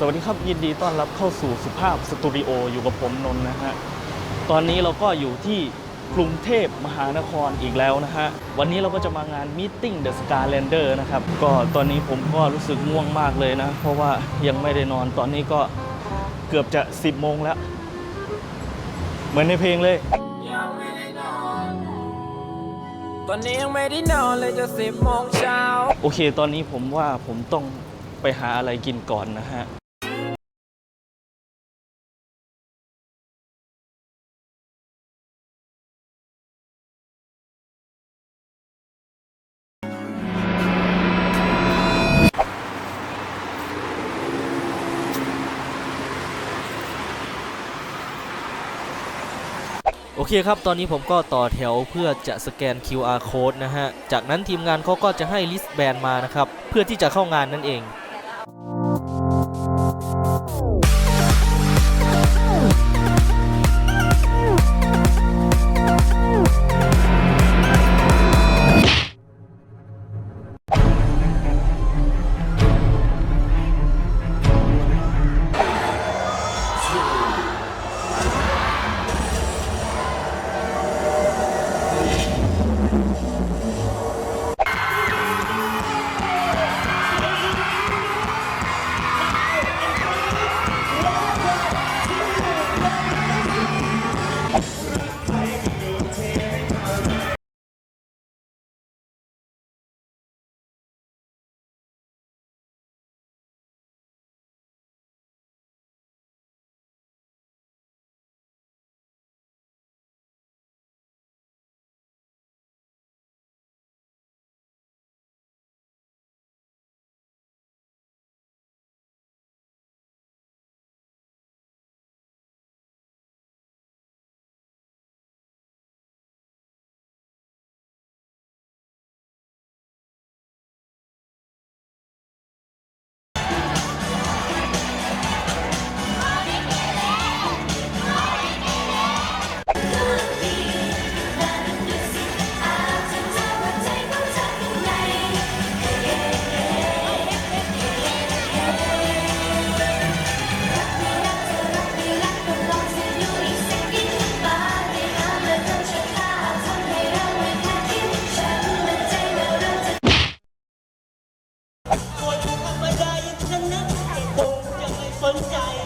สวัสดีครับ ยินดีต้อนรับเข้าสู่สุภาพสตูดิโออยู่กับผมนนท์นะฮะ ตอนนี้เราก็อยู่ที่กรุงเทพมหานครอีกแล้วนะฮะ วันนี้เราก็จะมางานม e ติ้งเดอะสกา l ลนเดอร์นะครับ ก็ตอนนี้ผมก็รู้สึกง่วงมากเลยนะ เพราะว่ายังไม่ได้นอนตอนนี้ก็เกือบจะ 10 โมงแล้ว เหมือนในเพลงเลยยังไม่ได้นอนตอนนี้ยังไม่ได้นอนเลยจะสิบโมงเช้าโอเค ตอนนี้ผมว่าผมต้องไปหาอะไรกินก่อนนะฮะ เคครับตอนนี้ผมก็ต่อแถวเพื่อจะสแกน QR code นะฮะ จากนั้นทีมงานเขาก็จะให้ลิสต์แบนมานะครับ เพื่อที่จะเข้างานนั่นเอง สนใจ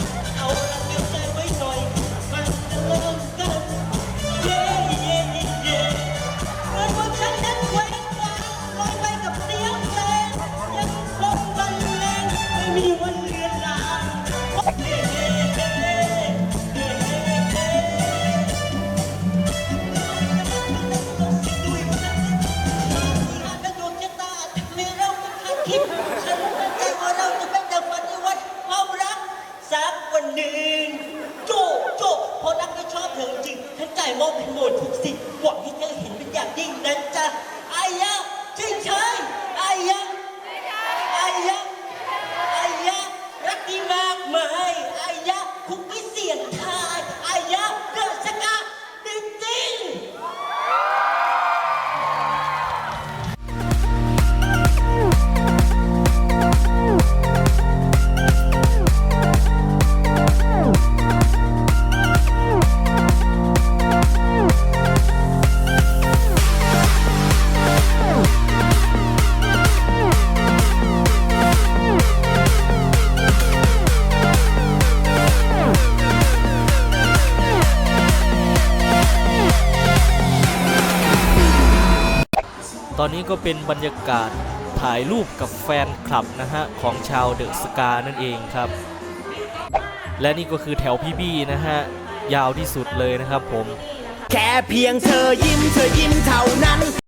วันหนึ่งโจโจพอรักและชอบเธอจริงฉันจ่ายมอบเป็นหมดทุกสิ่งหวังให้เธอเห็นเป็นอย่างยิ่งนั้นจะอายะใช่ใช่ ตอนนี้ก็เป็นบรรยากาศถ่ายรูปกับแฟนคลับนะฮะ ของชาวเดอะสกานั่นเองครับ และนี่ก็คือแถวพี่บี้นะฮะ ยาวที่สุดเลยนะครับผม แค่เพียงเธอยิ้มเธอยิ้มเท่านั้น